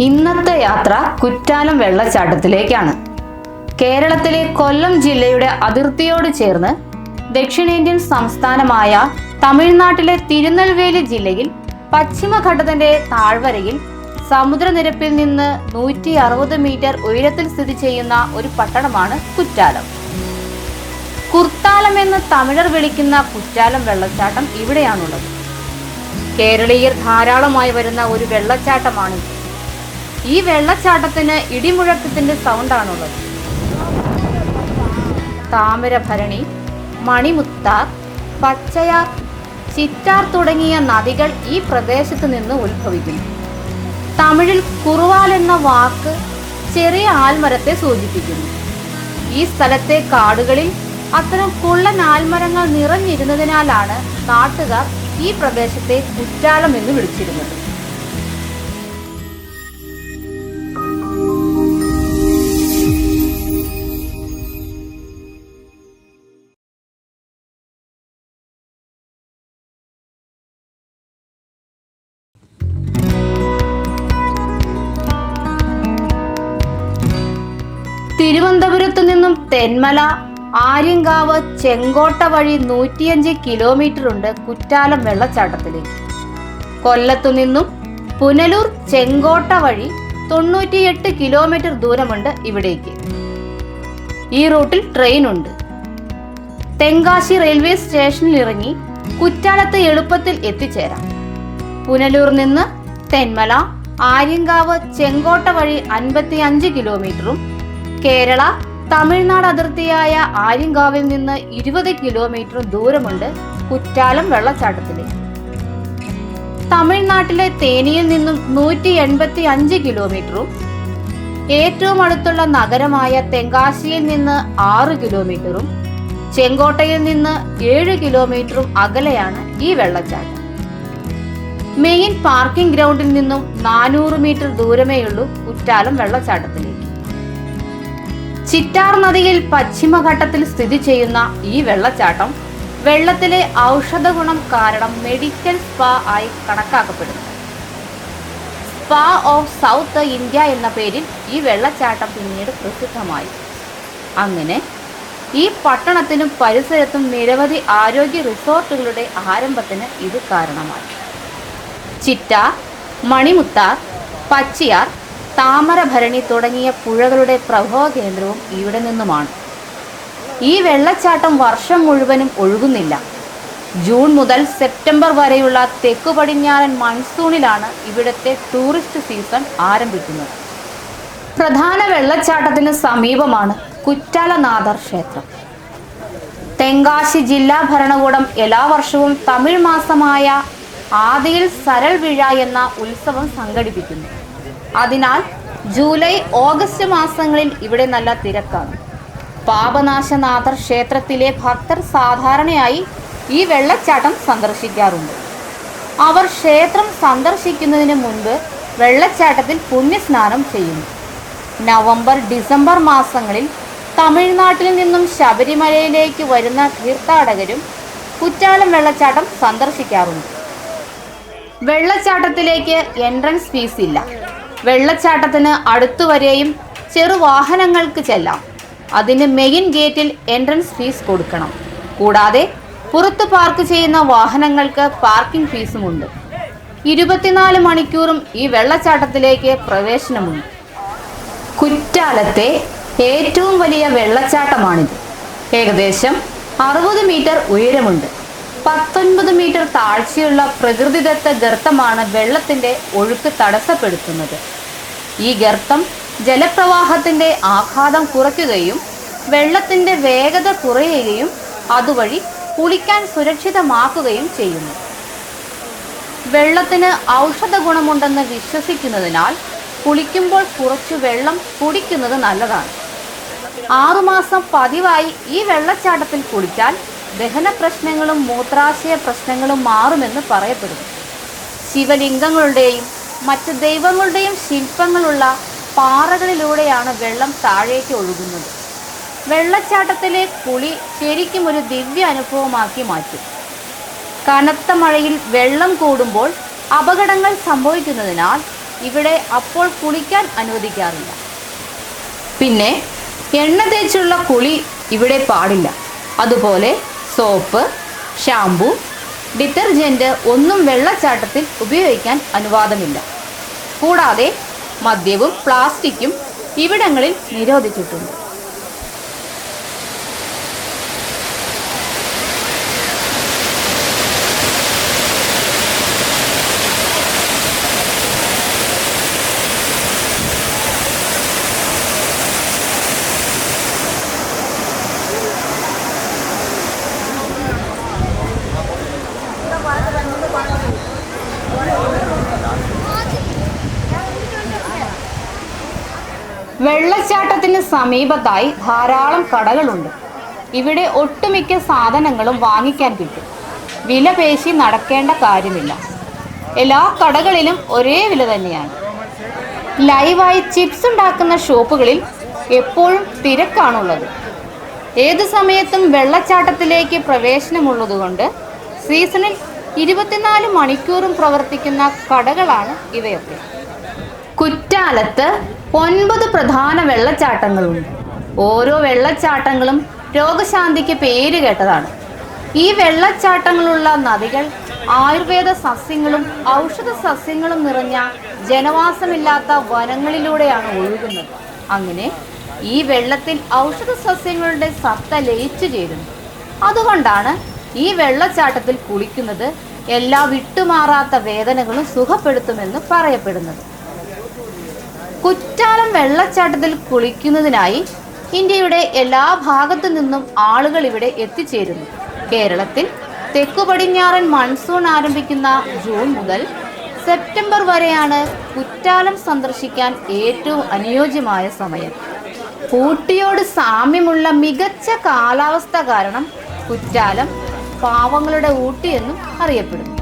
ഇന്നത്തെ യാത്ര കുറ്റാലം വെള്ളച്ചാട്ടത്തിലേക്കാണ്. കേരളത്തിലെ കൊല്ലം ജില്ലയുടെ അതിർത്തിയോട് ചേർന്ന് ദക്ഷിണേന്ത്യൻ സംസ്ഥാനമായ തമിഴ്നാട്ടിലെ തിരുനെൽവേലി ജില്ലയിൽ പശ്ചിമഘട്ടത്തിന്റെ താഴ്വരയിൽ സമുദ്രനിരപ്പിൽ നിന്ന് നൂറ്റി അറുപത് മീറ്റർ ഉയരത്തിൽ സ്ഥിതി ചെയ്യുന്ന ഒരു പട്ടണമാണ് കുറ്റാലം. കുർത്താലം എന്ന് തമിഴർ വിളിക്കുന്ന കുറ്റാലം വെള്ളച്ചാട്ടം ഇവിടെയാണുള്ളത്. കേരളീയർ ധാരാളമായി വരുന്ന ഒരു വെള്ളച്ചാട്ടമാണിത്. ഈ വെള്ളച്ചാട്ടത്തിന് ഇടിമുഴക്കത്തിന്റെ സൗണ്ടാണുള്ളത്. താമരഭരണി മണിമുത്താർ പച്ചയാർ ചിറ്റാർ തുടങ്ങിയ നദികൾ ഈ പ്രദേശത്ത് നിന്ന് ഉത്ഭവിക്കുന്നു. തമിഴിൽ കുറുവാൽ എന്ന വാക്ക് ചെറിയ ആൽമരത്തെ സൂചിപ്പിക്കുന്നു. ഈ സ്ഥലത്തെ കാടുകളിൽ അത്തരം കുള്ളൻ ആൽമരങ്ങൾ നിറഞ്ഞിരുന്നതിനാലാണ് നാട്ടുകാർ ഈ പ്രദേശത്തെ കുറ്റാലം എന്ന് വിളിച്ചിരുന്നത്. തിരുവനന്തപുരത്ത് നിന്നും തെന്മല ആര്യങ്കാവ് ചെങ്കോട്ട വഴി നൂറ്റിയഞ്ച് കിലോമീറ്റർ ഉണ്ട് കുറ്റാലം വെള്ളച്ചാട്ടത്തിലേക്ക്. കൊല്ലത്തു നിന്നും പുനലൂർ ചെങ്കോട്ട വഴി തൊണ്ണൂറ്റിയെട്ട് കിലോമീറ്റർ ദൂരമുണ്ട് ഇവിടേക്ക്. ഈ റൂട്ടിൽ ട്രെയിൻ ഉണ്ട്. തെങ്കാശി റെയിൽവേ സ്റ്റേഷനിൽ ഇറങ്ങി കുറ്റാലത്ത് എളുപ്പത്തിൽ എത്തിച്ചേരാം. പുനലൂർ നിന്ന് തെന്മല ആര്യങ്കാവ് ചെങ്കോട്ട വഴി അൻപത്തി അഞ്ച് കിലോമീറ്ററും കേരള തമിഴ്നാട് അതിർത്തിയായ ആര്യങ്കാവിൽ നിന്ന് ഇരുപത് കിലോമീറ്റർ ദൂരമുണ്ട് കുറ്റാലം വെള്ളച്ചാട്ടത്തിലേക്ക് തമിഴ്നാട്ടിലെ തേനിയിൽ നിന്നും നൂറ്റി എൺപത്തി അഞ്ച് കിലോമീറ്ററും ഏറ്റവും അടുത്തുള്ള നഗരമായ തെങ്കാശിയിൽ നിന്ന് ആറ് കിലോമീറ്ററും ചെങ്കോട്ടയിൽ നിന്ന് ഏഴ് കിലോമീറ്ററും അകലെയാണ് ഈ വെള്ളച്ചാട്ടം. മെയിൻ പാർക്കിംഗ് ഗ്രൗണ്ടിൽ നിന്നും നാനൂറ് മീറ്റർ ദൂരമേയുള്ളൂ കുറ്റാലം വെള്ളച്ചാട്ടത്തിലേക്ക് ചിറ്റാർ നദിയിൽ പശ്ചിമഘട്ടത്തിൽ സ്ഥിതി ചെയ്യുന്ന ഈ വെള്ളച്ചാട്ടം വെള്ളത്തിലെ ഔഷധ ഗുണം കാരണം മെഡിക്കൽ സ്പാ ആയി കണക്കാക്കപ്പെടുന്നു. സ്പാ ഓഫ് സൗത്ത് ഇന്ത്യ എന്ന പേരിൽ ഈ വെള്ളച്ചാട്ടം പിന്നീട് പ്രസിദ്ധമായി. അങ്ങനെ ഈ പട്ടണത്തിനും പരിസരത്തും നിരവധി ആരോഗ്യ റിസോർട്ടുകളുടെ ആരംഭത്തിന് ഇത് കാരണമായി. ചിറ്റാർ മണിമുത്താർ പച്ചിയാർ താമരഭരണി തുടങ്ങിയ പുഴകളുടെ പ്രഭവ കേന്ദ്രവും ഇവിടെ നിന്നുമാണ്. ഈ വെള്ളച്ചാട്ടം വർഷം മുഴുവനും ഒഴുകുന്നില്ല. ജൂൺ മുതൽ സെപ്റ്റംബർ വരെയുള്ള തെക്കു പടിഞ്ഞാറൻ മൺസൂണിലാണ് ഇവിടുത്തെ ടൂറിസ്റ്റ് സീസൺ ആരംഭിക്കുന്നത്. പ്രധാന വെള്ളച്ചാട്ടത്തിന് സമീപമാണ് കുറ്റാലനാഥർ ക്ഷേത്രം. തെങ്കാശി ജില്ലാ ഭരണകൂടം എല്ലാ വർഷവും തമിഴ് മാസമായ ആദിയിൽ സരൾ വിഴ എന്ന ഉത്സവം സംഘടിപ്പിക്കുന്നു. അതിനാൽ ജൂലൈ ഓഗസ്റ്റ് മാസങ്ങളിൽ ഇവിടെ നല്ല തിരക്കാണ്. പാപനാശനാഥർ ക്ഷേത്രത്തിലെ ഭക്തർ സാധാരണയായി ഈ വെള്ളച്ചാട്ടം സന്ദർശിക്കാറുണ്ട്. അവർ ക്ഷേത്രം സന്ദർശിക്കുന്നതിന് മുൻപ് വെള്ളച്ചാട്ടത്തിൽ പുണ്യസ്നാനം ചെയ്യുന്നു. നവംബർ ഡിസംബർ മാസങ്ങളിൽ തമിഴ്നാട്ടിൽ നിന്നും ശബരിമലയിലേക്ക് വരുന്ന തീർത്ഥാടകരും കുറ്റാലം വെള്ളച്ചാട്ടം സന്ദർശിക്കാറുണ്ട്. വെള്ളച്ചാട്ടത്തിലേക്ക് എൻട്രൻസ് ഫീസ് ഇല്ല. വെള്ളച്ചാട്ടത്തിന് അടുത്തുവരെയും ചെറു വാഹനങ്ങൾക്ക് ചെല്ലാം. അതിന് മെയിൻ ഗേറ്റിൽ എൻട്രൻസ് ഫീസ് കൊടുക്കണം. കൂടാതെ പുറത്ത് പാർക്ക് ചെയ്യുന്ന വാഹനങ്ങൾക്ക് പാർക്കിംഗ് ഫീസുമുണ്ട് ഇരുപത്തിനാല് മണിക്കൂറും ഈ വെള്ളച്ചാട്ടത്തിലേക്ക് പ്രവേശനമുണ്ട്. കുറ്റാലത്തെ ഏറ്റവും വലിയ വെള്ളച്ചാട്ടമാണിത്. ഏകദേശം അറുപത് മീറ്റർ ഉയരമുണ്ട്. പത്തൊൻപത് മീറ്റർ താഴ്ചയുള്ള പ്രകൃതിദത്ത ഗർത്തമാണ് വെള്ളത്തിന്റെ ഒഴുക്ക് തടസ്സപ്പെടുത്തുന്നത്. ഈ ഗർത്തം ജലപ്രവാഹത്തിന്റെ ആഘാതം കുറയ്ക്കുകയും വെള്ളത്തിന്റെ വേഗത കുറയുകയും അതുവഴി കുളിക്കാൻ സുരക്ഷിതമാക്കുകയും ചെയ്യുന്നു. വെള്ളത്തിന് ഔഷധ ഗുണമുണ്ടെന്ന് വിശ്വസിക്കുന്നതിനാൽ കുളിക്കുമ്പോൾ കുറച്ച് വെള്ളം കുടിക്കുന്നത് നല്ലതാണ്. ആറുമാസം പതിവായി ഈ വെള്ളച്ചാട്ടത്തിൽ കുളിച്ചാൽ ദഹന പ്രശ്നങ്ങളും മൂത്രാശയ പ്രശ്നങ്ങളും മാറുമെന്ന് പറയപ്പെടുന്നു. ശിവലിംഗങ്ങളുടെയും മറ്റ് ദൈവങ്ങളുടെയും ശില്പങ്ങളുള്ള പാറകളിലൂടെയാണ് വെള്ളം താഴേക്ക് ഒഴുകുന്നത്. വെള്ളച്ചാട്ടത്തിലെ കുളി ശരിക്കും ഒരു ദിവ്യ അനുഭവമാക്കി മാറ്റും. കനത്ത മഴയിൽ വെള്ളം കൂടുമ്പോൾ അപകടങ്ങൾ സംഭവിക്കുന്നതിനാൽ ഇവിടെ അപ്പോൾ കുളിക്കാൻ അനുവദിക്കാറില്ല. പിന്നെ എണ്ണ തേച്ചുള്ള കുളി ഇവിടെ പാടില്ല. അതുപോലെ സോപ്പ് ഷാംപൂ ഡിറ്റർജന്റ് ഒന്നും വെള്ളച്ചാട്ടത്തിൽ ഉപയോഗിക്കാൻ അനുവാദമില്ല. കൂടാതെ മദ്യവും പ്ലാസ്റ്റിക്കും ഇവിടങ്ങളിൽ നിരോധിച്ചിട്ടുണ്ട്. വെള്ളച്ചാട്ടത്തിന് സമീപത്തായി ധാരാളം കടകളുണ്ട്. ഇവിടെ ഒട്ടുമിക്ക സാധനങ്ങളും വാങ്ങിക്കാൻ കിട്ടും. വില പേശി നടക്കേണ്ട കാര്യമില്ല. എല്ലാ കടകളിലും ഒരേ വില തന്നെയാണ്. ലൈവായി ചിപ്സ് ഉണ്ടാക്കുന്ന ഷോപ്പുകളിൽ എപ്പോഴും തിരക്കാണുള്ളത്. ഏത് സമയത്തും വെള്ളച്ചാട്ടത്തിലേക്ക് പ്രവേശനമുള്ളതുകൊണ്ട് സീസണിൽ ഇരുപത്തിനാല് മണിക്കൂറും പ്രവർത്തിക്കുന്ന കടകളാണ് ഇവയൊക്കെ. കുറ്റാലത്ത് ഒൻപത് പ്രധാന വെള്ളച്ചാട്ടങ്ങളുണ്ട്. ഓരോ വെള്ളച്ചാട്ടങ്ങളും രോഗശാന്തിക്ക് പേര് കേട്ടതാണ്. ഈ വെള്ളച്ചാട്ടങ്ങളുള്ള നദികൾ ആയുർവേദ സസ്യങ്ങളും ഔഷധ സസ്യങ്ങളും നിറഞ്ഞ ജനവാസമില്ലാത്ത വനങ്ങളിലൂടെയാണ് ഒഴുകുന്നത്. അങ്ങനെ ഈ വെള്ളത്തിൽ ഔഷധ സസ്യങ്ങളുടെ സത്ത ലയിച്ചു ചേരുന്നു. അതുകൊണ്ടാണ് ഈ വെള്ളച്ചാട്ടത്തിൽ കുളിക്കുന്നത് എല്ലാ വിട്ടുമാറാത്ത വേദനകളും സുഖപ്പെടുത്തുമെന്ന് പറയപ്പെടുന്നത്. കുറ്റാലം വെള്ളച്ചാട്ടത്തിൽ കുളിക്കുന്നതിനായി ഇന്ത്യയുടെ എല്ലാ ഭാഗത്തു നിന്നും ആളുകൾ ഇവിടെ എത്തിച്ചേരുന്നു. കേരളത്തിൽ തെക്കു പടിഞ്ഞാറൻ മൺസൂൺ ആരംഭിക്കുന്ന ജൂൺ മുതൽ സെപ്റ്റംബർ വരെയാണ് കുറ്റാലം സന്ദർശിക്കാൻ ഏറ്റവും അനുയോജ്യമായ സമയം. ഊട്ടിയോട് സാമ്യമുള്ള മികച്ച കാലാവസ്ഥ കാരണം കുറ്റാലം പാവങ്ങളുടെ ഊട്ടി എന്നും അറിയപ്പെടുന്നു.